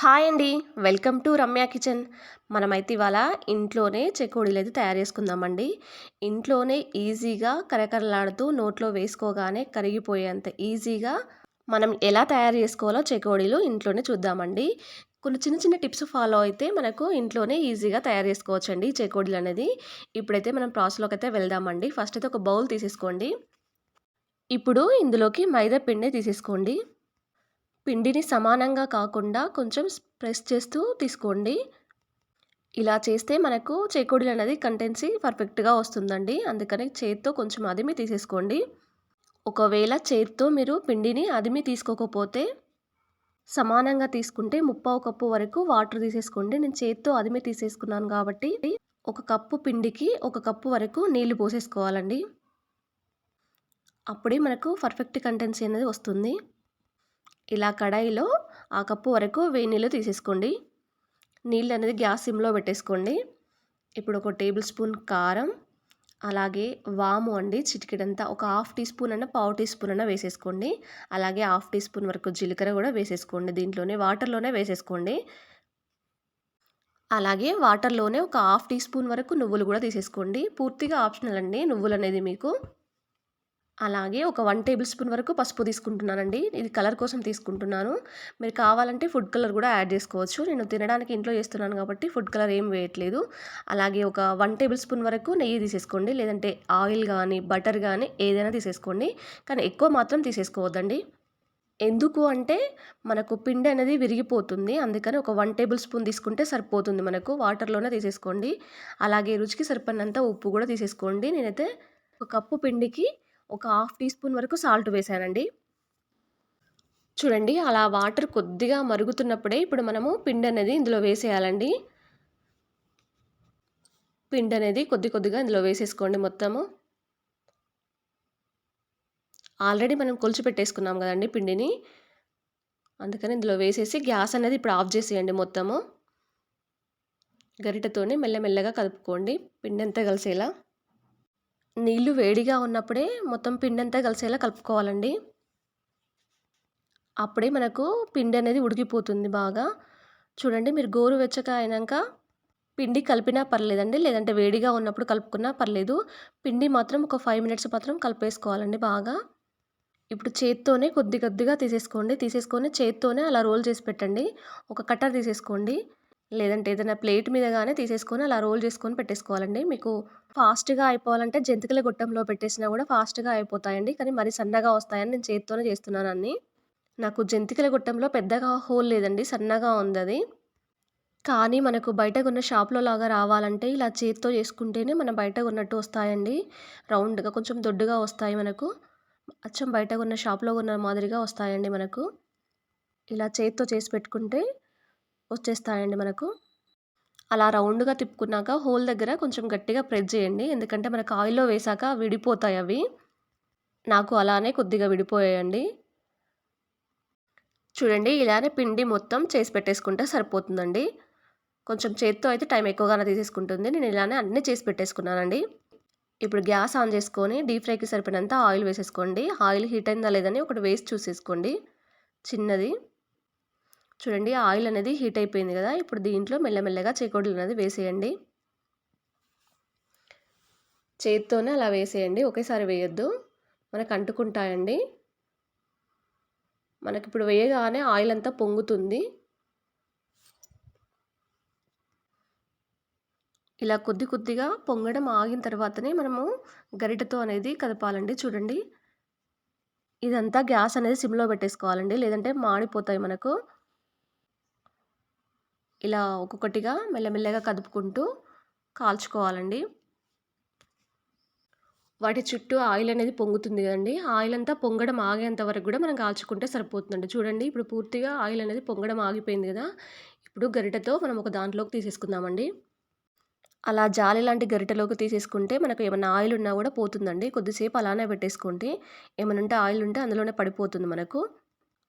Hi అండి. Welcome to Ramya kitchen. మనమైతే ఇవాళ ఇంట్లోనే చెకోడీలు అయితే తయారు చేసుకుందామండి. ఇంట్లోనే ఈజీగా కరకరలాడుతూ నోట్లో వేసుకోగానే కరిగిపోయేంత ఈజీగా మనం ఎలా తయారు చేసుకోవాలో చెకోడీలు ఇంట్లోనే చూద్దామండి. కొన్ని చిన్న చిన్న టిప్స్ ఫాలో అయితే మనకు ఇంట్లోనే ఈజీగా తయారు చేసుకోవచ్చండి చెకోడీలు అనేది. ఇప్పుడైతే మనం ప్రాసెస్లోకి అయితే వెళ్దామండి. ఫస్ట్ అయితే ఒక బౌల్ తీసేసుకోండి. ఇప్పుడు ఇందులోకి మైదా పిండి తీసేసుకోండి. పిండిని సమానంగా కాకుండా కొంచెం ప్రెస్ చేస్తూ తీసుకోండి. ఇలా చేస్తే మనకు చేకోడీలు అనేది కంటెన్సీ పర్ఫెక్ట్గా వస్తుందండి. అందుకని చేత్తో కొంచెం అదిమి తీసేసుకోండి. ఒకవేళ చేత్తో మీరు పిండిని అదిమి తీసుకోకపోతే సమానంగా తీసుకుంటే ముప్పావు కప్పు వరకు వాటర్ తీసేసుకోండి. నేను చేత్తో అదిమి తీసేసుకున్నాను కాబట్టి ఒక కప్పు పిండికి ఒక కప్పు వరకు నీళ్ళు పోసేసుకోవాలండి. అప్పుడే మనకు పర్ఫెక్ట్ కంటెన్సీ అనేది వస్తుంది. ఇలా కడాయిలో ఆ కప్పు వరకు వేడి నీళ్ళు తీసేసుకోండి. నీళ్ళు అనేది గ్యాస్ సిమ్లో పెట్టేసుకోండి. ఇప్పుడు ఒక టేబుల్ స్పూన్ కారం అలాగే వాము అండి చిటికెడంతా ఒక హాఫ్ టీ స్పూన్ అన్న పావు టీ స్పూన్ అన్న వేసేసుకోండి. అలాగే హాఫ్ టీ స్పూన్ వరకు జీలకర్ర కూడా వేసేసుకోండి. దీంట్లోనే వాటర్లోనే వేసేసుకోండి. అలాగే వాటర్లోనే ఒక హాఫ్ టీ స్పూన్ వరకు నువ్వులు కూడా తీసేసుకోండి. పూర్తిగా ఆప్షనల్ అండి నువ్వులు అనేది మీకు. అలాగే ఒక వన్ టేబుల్ స్పూన్ వరకు పసుపు తీసుకుంటున్నానండి. ఇది కలర్ కోసం తీసుకుంటున్నాను. మీరు కావాలంటే ఫుడ్ కలర్ కూడా యాడ్ చేసుకోవచ్చు. నేను తినడానికి ఇంట్లో చేస్తున్నాను కాబట్టి ఫుడ్ కలర్ ఏం వేయట్లేదు. అలాగే ఒక వన్ టేబుల్ స్పూన్ వరకు నెయ్యి తీసేసుకోండి. లేదంటే ఆయిల్ కానీ బటర్ కానీ ఏదైనా తీసేసుకోండి. కానీ ఎక్కువ మాత్రం తీసేసుకోవద్దండి. ఎందుకు అంటే మనకు పిండి అనేది విరిగిపోతుంది. అందుకని ఒక వన్ టేబుల్ స్పూన్ తీసుకుంటే సరిపోతుంది మనకు. వాటర్లోనే తీసేసుకోండి. అలాగే రుచికి సరిపడినంత ఉప్పు కూడా తీసేసుకోండి. నేనైతే ఒక కప్పు పిండికి ఒక హాఫ్ టీ స్పూన్ వరకు సాల్ట్ వేసానండి. చూడండి అలా వాటర్ కొద్దిగా మరుగుతున్నప్పుడే ఇప్పుడు మనము పిండి అనేది ఇందులో వేసేయాలండి. పిండి అనేది కొద్ది కొద్దిగా ఇందులో వేసేసుకోండి మొత్తము. ఆల్రెడీ మనం కొలిచి పెట్టేసుకున్నాం కదండి పిండిని. అందుకని ఇందులో వేసేసి గ్యాస్ అనేది ఇప్పుడు ఆఫ్ చేసేయండి మొత్తము. గరిటతోనే మెల్లమెల్లగా కలుపుకోండి. పిండి అంతా కలిసేలా. నీళ్ళు వేడిగా ఉన్నప్పుడే మొత్తం పిండి అంతా కలిసేలా కలుపుకోవాలండి. అప్పుడే మనకు పిండి అనేది ఉడికిపోతుంది బాగా. చూడండి మీరు గోరువెచ్చక అయినాక పిండి కలిపినా పర్లేదండి. లేదంటే వేడిగా ఉన్నప్పుడు కలుపుకున్నా పర్లేదు. పిండి మాత్రం ఒక ఫైవ్ మినిట్స్ మాత్రం కలిపేసుకోవాలండి బాగా. ఇప్పుడు చేత్తోనే కొద్ది కొద్దిగా తీసేసుకోండి. తీసేసుకొని చేత్తోనే అలా రోల్ చేసి పెట్టండి. ఒక కట్టర్ తీసేసుకోండి. లేదంటే ఏదైనా ప్లేట్ మీద కానీ తీసేసుకొని అలా రోల్ చేసుకొని పెట్టేసుకోవాలండి. మీకు ఫాస్ట్గా అయిపోవాలంటే జంతికల గొట్టంలో పెట్టేసినా కూడా ఫాస్ట్గా అయిపోతాయండి. కానీ మరి సన్నగా వస్తాయని నేను చేతితోనే చేస్తున్నాను అన్ని. నాకు జంతికల గొట్టంలో పెద్దగా హోల్ లేదండి. సన్నగా ఉంది అది. కానీ మనకు బయట ఉన్న షాప్లో లాగా రావాలంటే ఇలా చేతితో చేసుకుంటేనే మనం బయట ఉన్నట్టు వస్తాయండి. రౌండ్గా కొంచెం దొడ్డుగా వస్తాయి మనకు. అచ్చం బయట ఉన్న షాప్లో ఉన్న మాదిరిగా వస్తాయండి మనకు. ఇలా చేతితో చేసి పెట్టుకుంటే వచ్చేస్తాయండి మనకు. అలా రౌండ్గా తిప్పుకున్నాక హోల్ దగ్గర కొంచెం గట్టిగా ప్రెస్ చేయండి. ఎందుకంటే మనకు ఆయిల్లో వేసాక విడిపోతాయి అవి. నాకు అలానే కొద్దిగా విడిపోయాయండి. చూడండి ఇలానే పిండి మొత్తం చేసి పెట్టేసుకుంటే సరిపోతుందండి. కొంచెం చేత్తో అయితే టైం ఎక్కువగానే తీసేసుకుంటుంది. నేను ఇలానే అన్నీ చేసి పెట్టేసుకున్నానండి. ఇప్పుడు గ్యాస్ ఆన్ చేసుకొని డీప్ ఫ్రైకి సరిపోయినంత ఆయిల్ వేసేసుకోండి. ఆయిల్ హీట్ అయిందా లేదని ఒకటి వేసి చూసేసుకోండి. చిన్నది. చూడండి ఆయిల్ అనేది హీట్ అయిపోయింది కదా ఇప్పుడు దీంట్లో మెల్లమెల్లగా చేకోడలు అనేది వేసేయండి. చేతితోనే అలా వేసేయండి ఒకేసారి వేయొద్దు. మనకు అంటుకుంటాయండి. మనకి ఇప్పుడు వేయగానే ఆయిల్ అంతా పొంగుతుంది. ఇలా కొద్ది కొద్దిగా పొంగడం ఆగిన తర్వాతనే మనము గరిటతో అనేది కదపాలండి చూడండి. ఇదంతా గ్యాస్ అనేది సిమ్లో పెట్టేసుకోవాలండి లేదంటే మాడిపోతాయి మనకు. ఇలా ఒక్కొక్కటిగా మెల్లమెల్లగా కదుపుకుంటూ కాల్చుకోవాలండి. వాటి చుట్టూ ఆయిల్ అనేది పొంగుతుంది కదండి. ఆయిల్ అంతా పొంగడం ఆగేంత వరకు కూడా మనం కాల్చుకుంటే సరిపోతుందండి. చూడండి ఇప్పుడు పూర్తిగా ఆయిల్ అనేది పొంగడం ఆగిపోయింది కదా. ఇప్పుడు గరిటతో మనం ఒక దాంట్లోకి తీసేసుకుందామండి. అలా జాలి లాంటి గరిటలోకి తీసేసుకుంటే మనకు ఏమైనా ఆయిల్ ఉన్నా కూడా పోతుందండి. కొద్దిసేపు అలానే పెట్టేసుకుంటే ఏమైనా ఉంటే ఆయిల్ ఉంటే అందులోనే పడిపోతుంది మనకు.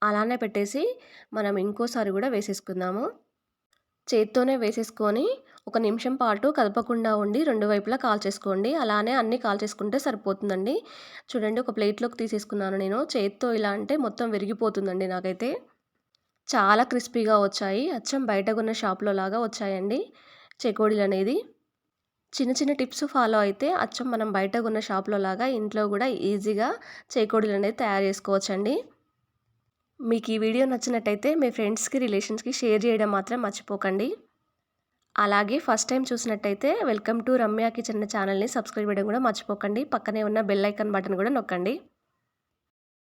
అలానే పెట్టేసి మనం ఇంకోసారి కూడా వేసేసుకుందాము. చేత్తోనే వేసేసుకొని ఒక నిమిషం పాటు కదపకుండా ఉండి రెండు వైపులా కాల్చేసుకోండి అలానే అన్నీ కాల్చేసుకుంటే సరిపోతుందండి. చూడండి ఒక ప్లేట్లోకి తీసేసుకున్నాను నేను. చేత్తో ఇలా అంటే మొత్తం విరిగిపోతుందండి నాకైతే. చాలా క్రిస్పీగా వచ్చాయి. అచ్చం బయట ఉన్న షాప్లో లాగా వచ్చాయండి చెకోడీలు అనేది. చిన్న చిన్న టిప్స్ ఫాలో అయితే అచ్చం మనం బయట ఉన్న షాప్లో లాగా ఇంట్లో కూడా ఈజీగా చేకోడీలు అనేది తయారు చేసుకోవచ్చండి. మీకు ఈ వీడియో నచ్చినట్టయితే మీ ఫ్రెండ్స్కి రిలేషన్స్కి షేర్ చేయడం మాత్రం మర్చిపోకండి. అలాగే ఫస్ట్ టైం చూసినట్టయితే వెల్కమ్ టు రమ్య కిచెన్ ఛానల్ని సబ్స్క్రైబ్ చేయడం కూడా మర్చిపోకండి. పక్కనే ఉన్న బెల్ ఐకాన్ బటన్ కూడా నొక్కండి.